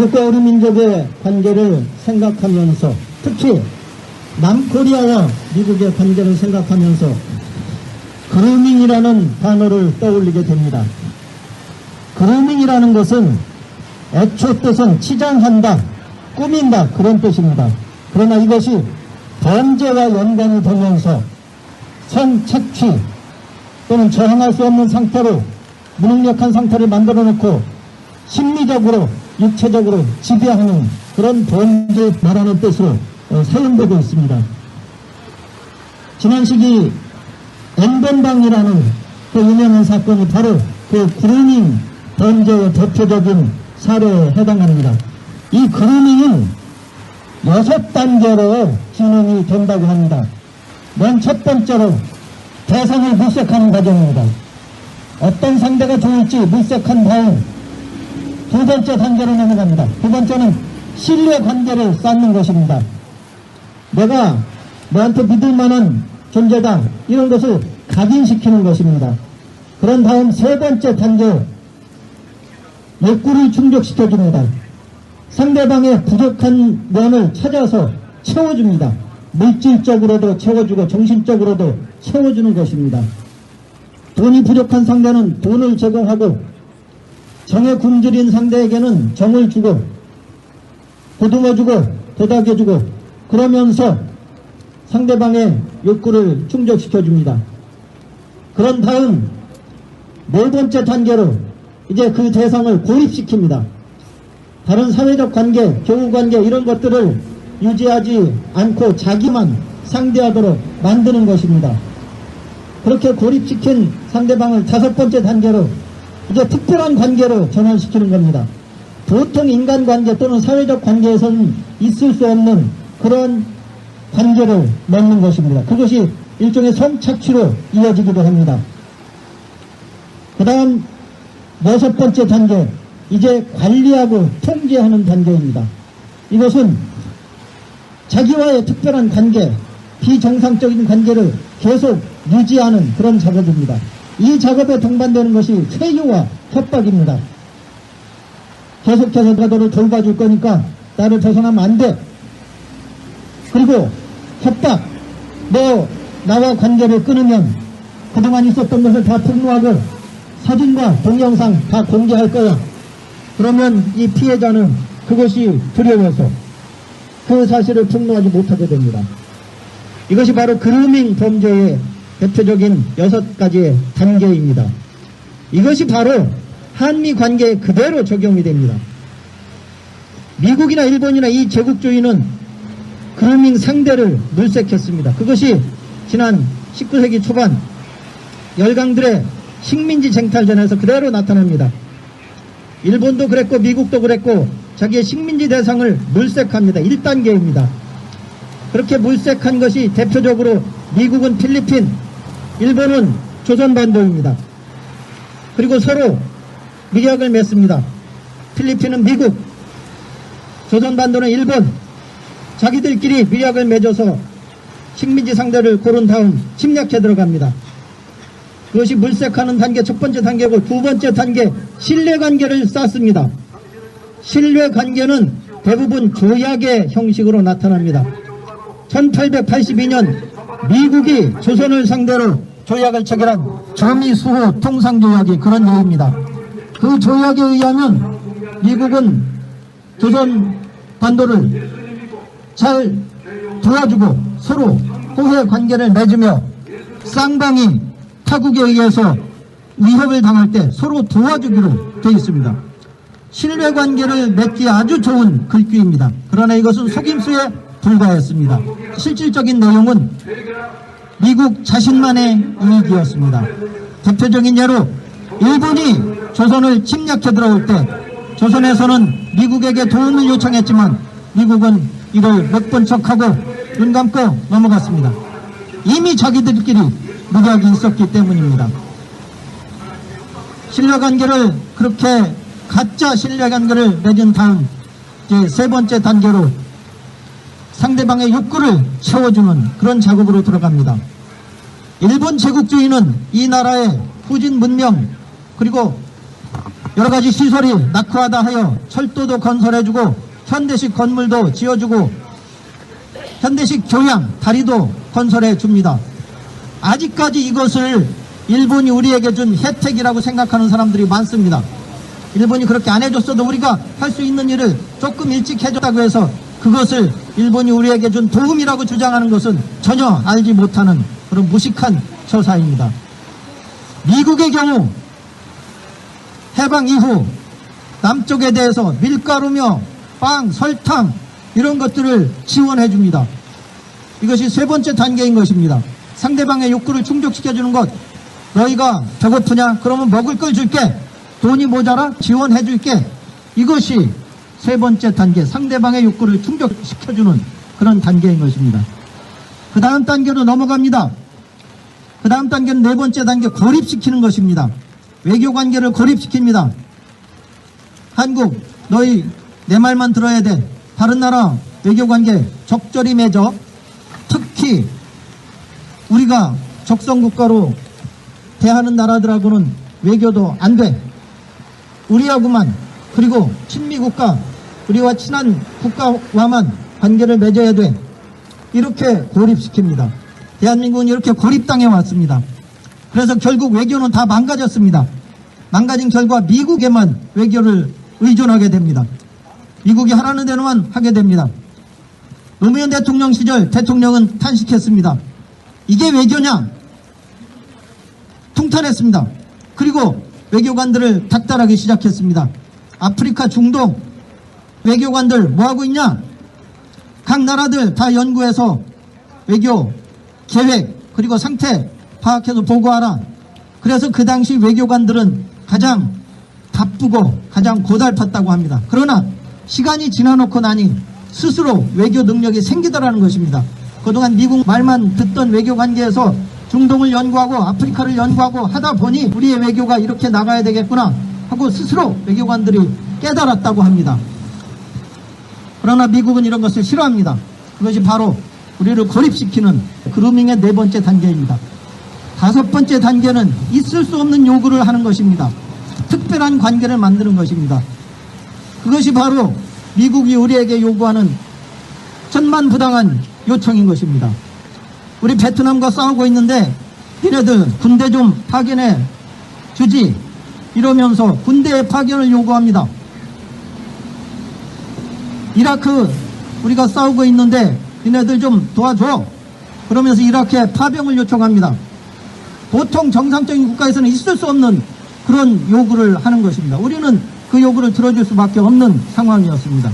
미국과 우리 민족의 관계를 생각하면서 특히 남코리아와 미국의 관계를 생각하면서 그루밍이라는 단어를 떠올리게 됩니다. 그루밍이라는 것은 애초 뜻은 치장한다, 꾸민다 그런 뜻입니다. 그러나 이것이 범죄와 연관이 되면서 성착취 또는 저항할 수 없는 상태로 무능력한 상태를 만들어 놓고 심리적으로 육체적으로 지배하는 그런 범죄 말하는 뜻으로 어, 사용되고 있습니다. 지난 시기 엠번방이라는 그 유명한 사건이 바로 그 그루밍 범죄의 대표적인 사례에 해당합니다. 이 그루밍은 여섯 단계로 진행이 된다고 합니다. 맨 첫 번째로 대상을 물색하는 과정입니다. 어떤 상대가 좋을지 물색한 다음 두 번째 단계로 넘어갑니다. 두 번째는 신뢰 관계를 쌓는 것입니다. 내가 너한테 믿을 만한 존재다. 이런 것을 각인시키는 것입니다. 그런 다음 세 번째 단계, 욕구를 충족시켜줍니다. 상대방의 부족한 면을 찾아서 채워줍니다. 물질적으로도 채워주고 정신적으로도 채워주는 것입니다. 돈이 부족한 상대는 돈을 제공하고 정에 굶주린 상대에게는 정을 주고 보듬어주고 도닥여주고 그러면서 상대방의 욕구를 충족시켜줍니다. 그런 다음 네 번째 단계로 이제 그 대상을 고립시킵니다. 다른 사회적 관계, 교우 관계 이런 것들을 유지하지 않고 자기만 상대하도록 만드는 것입니다. 그렇게 고립시킨 상대방을 다섯 번째 단계로 이제 특별한 관계로 전환시키는 겁니다. 보통 인간관계 또는 사회적 관계에서는 있을 수 없는 그런 관계를 맺는 것입니다. 그것이 일종의 성착취로 이어지기도 합니다. 그 다음 여섯 번째 단계, 이제 관리하고 통제하는 단계입니다. 이것은 자기와의 특별한 관계, 비정상적인 관계를 계속 유지하는 그런 작업입니다. 이 작업에 동반되는 것이 회유와 협박입니다. 계속해서 내가 너를 돌봐줄 거니까 나를 벗어나면 안 돼. 그리고 협박, 너 나와 관계를 끊으면 그동안 있었던 것을 다 폭로하고 사진과 동영상 다 공개할 거야. 그러면 이 피해자는 그것이 두려워서 그 사실을 폭로하지 못하게 됩니다. 이것이 바로 그루밍 범죄의 대표적인 여섯 가지의 단계입니다. 이것이 바로 한미 관계에 그대로 적용이 됩니다. 미국이나 일본이나 이 제국주의는 그루밍 상대를 물색했습니다. 그것이 지난 19세기 초반 열강들의 식민지 쟁탈전에서 그대로 나타납니다. 일본도 그랬고 미국도 그랬고 자기의 식민지 대상을 물색합니다. 1단계입니다. 그렇게 물색한 것이 대표적으로 미국은 필리핀, 일본은 조선반도입니다. 그리고 서로 미약을 맺습니다. 필리핀은 미국, 조선반도는 일본, 자기들끼리 미약을 맺어서 식민지 상대를 고른 다음 침략해 들어갑니다. 그것이 물색하는 단계 첫 번째 단계고 두 번째 단계 신뢰관계를 쌓습니다. 신뢰관계는 대부분 조약의 형식으로 나타납니다. 1882년 미국이 조선을 상대로 조약을 체결한 조미수호 통상조약이 그런 예입니다. 그 조약에 의하면 미국은 조선 반도를 잘 도와주고 서로 호혜 관계를 맺으며 쌍방이 타국에 의해서 위협을 당할 때 서로 도와주기로 되어 있습니다. 신뢰 관계를 맺기 아주 좋은 글귀입니다. 그러나 이것은 속임수에 불과했습니다. 실질적인 내용은 미국 자신만의 이익이었습니다. 대표적인 예로 일본이 조선을 침략해 들어올 때 조선에서는 미국에게 도움을 요청했지만 미국은 이걸 못본 척하고 눈 감고 넘어갔습니다. 이미 자기들끼리 무작이 있었기 때문입니다. 신뢰관계를 그렇게 가짜 신뢰관계를 맺은 다음 이제 세 번째 단계로 상대방의 욕구를 채워주는 그런 작업으로 들어갑니다. 일본 제국주의는 이 나라의 후진 문명 그리고 여러 가지 시설이 낙후하다 하여 철도도 건설해주고 현대식 건물도 지어주고 현대식 교양 다리도 건설해 줍니다. 아직까지 이것을 일본이 우리에게 준 혜택이라고 생각하는 사람들이 많습니다. 일본이 그렇게 안 해줬어도 우리가 할 수 있는 일을 조금 일찍 해줬다고 해서 그것을 일본이 우리에게 준 도움이라고 주장하는 것은 전혀 알지 못하는 그런 무식한 처사입니다. 미국의 경우 해방 이후 남쪽에 대해서 밀가루며 빵, 설탕 이런 것들을 지원해 줍니다. 이것이 세 번째 단계인 것입니다. 상대방의 욕구를 충족시켜 주는 것. 너희가 배고프냐? 그러면 먹을 걸 줄게. 돈이 모자라? 지원해 줄게. 이것이 세 번째 단계. 상대방의 욕구를 충족시켜 주는 그런 단계인 것입니다. 그 다음 단계로 넘어갑니다. 그 다음 단계는 네 번째 단계 고립시키는 것입니다. 외교 관계를 고립시킵니다. 한국, 너희 내 말만 들어야 돼. 다른 나라 외교 관계 적절히 맺어. 특히 우리가 적성국가로 대하는 나라들하고는 외교도 안 돼. 우리하고만 그리고 친미국가 우리와 친한 국가와만 관계를 맺어야 돼. 이렇게 고립시킵니다. 대한민국은 이렇게 고립당해 왔습니다. 그래서 결국 외교는 다 망가졌습니다. 망가진 결과 미국에만 외교를 의존하게 됩니다. 미국이 하라는 대로만 하게 됩니다. 노무현 대통령 시절 대통령은 탄식했습니다. 이게 외교냐? 통탄했습니다. 그리고 외교관들을 닥달하기 시작했습니다. 아프리카 중동 외교관들 뭐하고 있냐? 각 나라들 다 연구해서 외교 계획 그리고 상태 파악해서 보고하라. 그래서 그 당시 외교관들은 가장 바쁘고 가장 고달팠다고 합니다. 그러나 시간이 지나놓고 나니 스스로 외교 능력이 생기더라는 것입니다. 그동안 미국 말만 듣던 외교 관계에서 중동을 연구하고 아프리카를 연구하고 하다 보니 우리의 외교가 이렇게 나가야 되겠구나 하고 스스로 외교관들이 깨달았다고 합니다. 그러나 미국은 이런 것을 싫어합니다. 그것이 바로 우리를 고립시키는 그루밍의 네 번째 단계입니다. 다섯 번째 단계는 있을 수 없는 요구를 하는 것입니다. 특별한 관계를 만드는 것입니다. 그것이 바로 미국이 우리에게 요구하는 천만부당한 요청인 것입니다. 우리 베트남과 싸우고 있는데 니네들 군대 좀 파견해 주지 이러면서 군대의 파견을 요구합니다. 이라크 우리가 싸우고 있는데 니네들 좀 도와줘 그러면서 이라크에 파병을 요청합니다. 보통 정상적인 국가에서는 있을 수 없는 그런 요구를 하는 것입니다. 우리는 그 요구를 들어줄 수밖에 없는 상황이었습니다.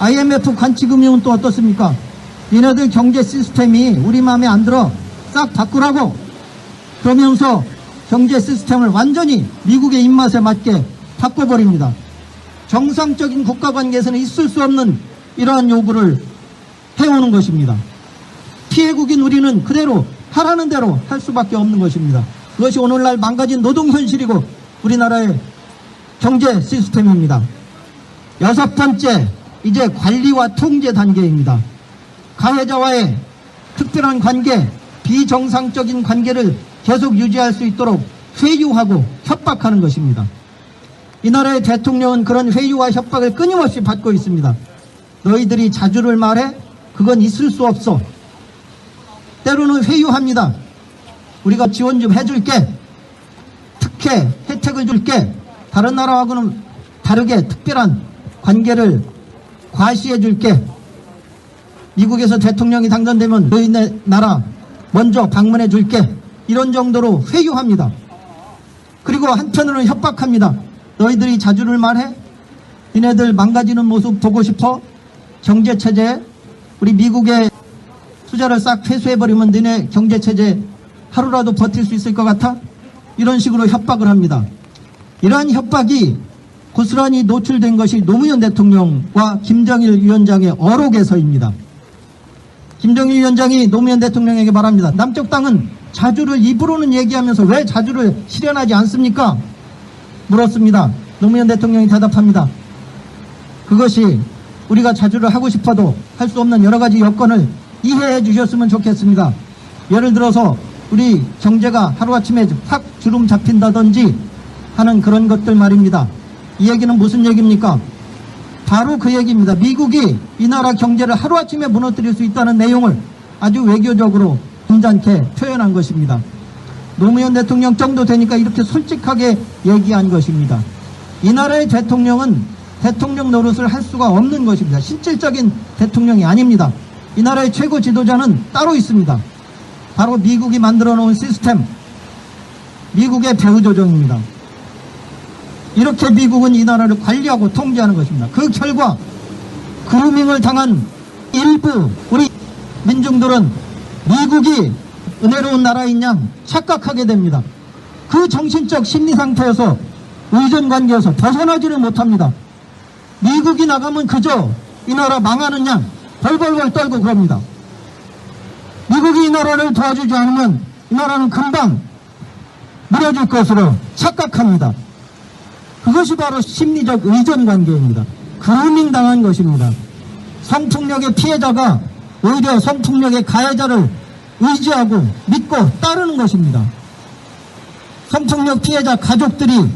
IMF 관치금융은 또 어떻습니까? 얘네들 경제 시스템이 우리 마음에 안 들어 싹 바꾸라고 그러면서 경제 시스템을 완전히 미국의 입맛에 맞게 바꿔버립니다. 정상적인 국가 관계에서는 있을 수 없는 이러한 요구를 해오는 것입니다. 피해국인 우리는 그대로 하라는 대로 할 수밖에 없는 것입니다. 그것이 오늘날 망가진 노동 현실이고 우리나라의 경제 시스템입니다. 여섯 번째, 이제 관리와 통제 단계입니다. 가해자와의 특별한 관계, 비정상적인 관계를 계속 유지할 수 있도록 회유하고 협박하는 것입니다. 이 나라의 대통령은 그런 회유와 협박을 끊임없이 받고 있습니다. 너희들이 자주를 말해? 그건 있을 수 없어. 때로는 회유합니다. 우리가 지원 좀 해줄게. 특혜, 혜택을 줄게. 다른 나라하고는 다르게 특별한 관계를 과시해 줄게. 미국에서 대통령이 당선되면 너희네 나라 먼저 방문해 줄게. 이런 정도로 회유합니다. 그리고 한편으로는 협박합니다. 너희들이 자주를 말해? 니네들 망가지는 모습 보고 싶어? 경제체제, 우리 미국의 투자를 싹 회수해버리면 너네 경제체제 하루라도 버틸 수 있을 것 같아? 이런 식으로 협박을 합니다. 이러한 협박이 고스란히 노출된 것이 노무현 대통령과 김정일 위원장의 어록에서입니다. 김정일 위원장이 노무현 대통령에게 말합니다. 남쪽 땅은 자주를 입으로는 얘기하면서 왜 자주를 실현하지 않습니까? 물었습니다. 노무현 대통령이 대답합니다. 그것이 우리가 자주를 하고 싶어도 할 수 없는 여러 가지 여건을 이해해 주셨으면 좋겠습니다. 예를 들어서 우리 경제가 하루아침에 확 주름 잡힌다든지 하는 그런 것들 말입니다. 이 얘기는 무슨 얘기입니까? 바로 그 얘기입니다. 미국이 이 나라 경제를 하루아침에 무너뜨릴 수 있다는 내용을 아주 외교적으로 점잖게 표현한 것입니다. 노무현 대통령 정도 되니까 이렇게 솔직하게 얘기한 것입니다. 이 나라의 대통령은 대통령 노릇을 할 수가 없는 것입니다. 실질적인 대통령이 아닙니다. 이 나라의 최고 지도자는 따로 있습니다. 바로 미국이 만들어 놓은 시스템, 미국의 배후 조정입니다. 이렇게 미국은 이 나라를 관리하고 통제하는 것입니다. 그 결과 그루밍을 당한 일부 우리 민중들은 미국이 은혜로운 나라인 양 착각하게 됩니다. 그 정신적 심리 상태에서 의존 관계에서 벗어나지를 못합니다. 미국이 나가면 그저 이 나라 망하는 양 벌벌벌 떨고 그럽니다. 미국이 이 나라를 도와주지 않으면 이 나라는 금방 무너질 것으로 착각합니다. 그것이 바로 심리적 의존 관계입니다. 그루밍 당한 것입니다. 성폭력의 피해자가 오히려 성폭력의 가해자를 의지하고 믿고 따르는 것입니다. 성폭력 피해자 가족들이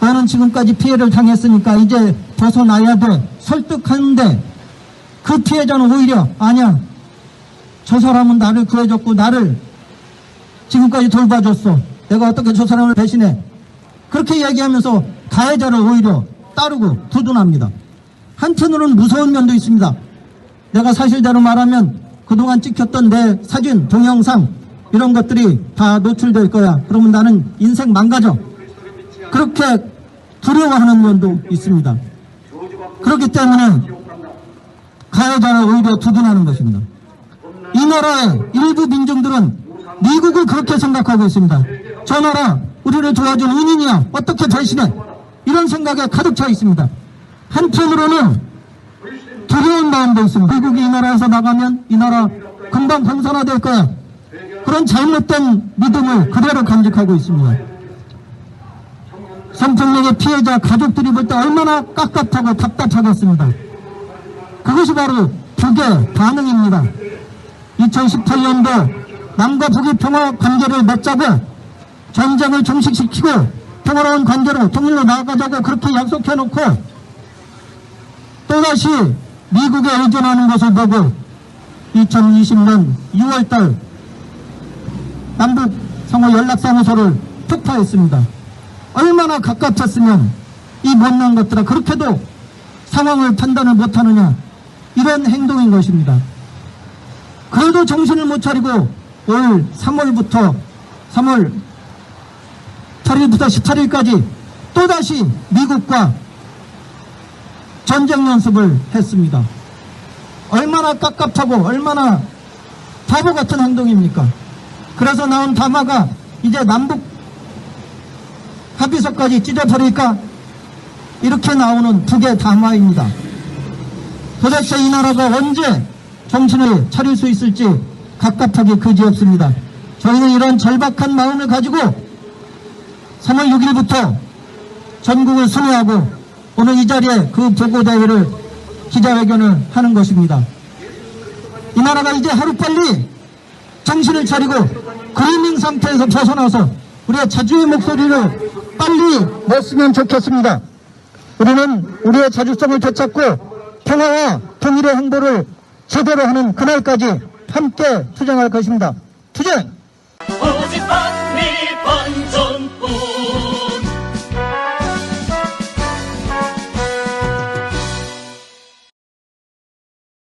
나는 지금까지 피해를 당했으니까 이제 벗어나야 돼 설득하는데 그 피해자는 오히려 아니야 저 사람은 나를 구해줬고 나를 지금까지 돌봐줬어 내가 어떻게 저 사람을 배신해 그렇게 얘기하면서 가해자를 오히려 따르고 두둔합니다. 한편으로는 무서운 면도 있습니다. 내가 사실대로 말하면 그동안 찍혔던 내 사진, 동영상 이런 것들이 다 노출될 거야. 그러면 나는 인생 망가져. 그렇게 두려워하는 면도 있습니다. 그렇기 때문에 가해자를 오히려 두둔하는 것입니다. 이 나라의 일부 민중들은 미국을 그렇게 생각하고 있습니다. 저 나라 우리를 도와준 은인이야 어떻게 배신해 이런 생각에 가득 차 있습니다. 한편으로는 두려운 마음도 있습니다. 미국이 이 나라에서 나가면 이 나라 금방 공산화될 거야. 그런 잘못된 믿음을 그대로 간직하고 있습니다. 성폭력의 피해자 가족들이 볼 때 얼마나 깝깝하고 답답하겠습니다. 그것이 바로 북의 반응입니다. 2018년도 남과 북의 평화 관계를 맺자고 전쟁을 종식시키고 평화로운 관계로 통일로 나아가자고 그렇게 약속해놓고 또다시 미국에 의존하는 것을 보고 2020년 6월달 남북 상호 연락사무소를 폭파했습니다. 얼마나 가깝았으면 이 못난 것들아 그렇게도 상황을 판단을 못하느냐 이런 행동인 것입니다. 그래도 정신을 못 차리고 올 3월부터 3월 8일부터 18일까지 또다시 미국과 전쟁 연습을 했습니다. 얼마나 깝깝하고 얼마나 바보 같은 행동입니까? 그래서 나온 담화가 이제 남북 합의서까지 찢어버릴까? 이렇게 나오는 북의 담화입니다. 도대체 이 나라가 언제 정신을 차릴 수 있을지 갑갑하게 그지없습니다. 저희는 이런 절박한 마음을 가지고 3월 6일부터 전국을 순회하고 오늘 이 자리에 그 보고대회를 기자회견을 하는 것입니다. 이 나라가 이제 하루빨리 정신을 차리고 그리밍 상태에서 벗어나서 우리의 자주의 목소리를 빨리 냈으면 좋겠습니다. 우리는 우리의 자주성을 되찾고 평화와 통일의 행보를 제대로 하는 그날까지 함께 투쟁할 것입니다. 투쟁!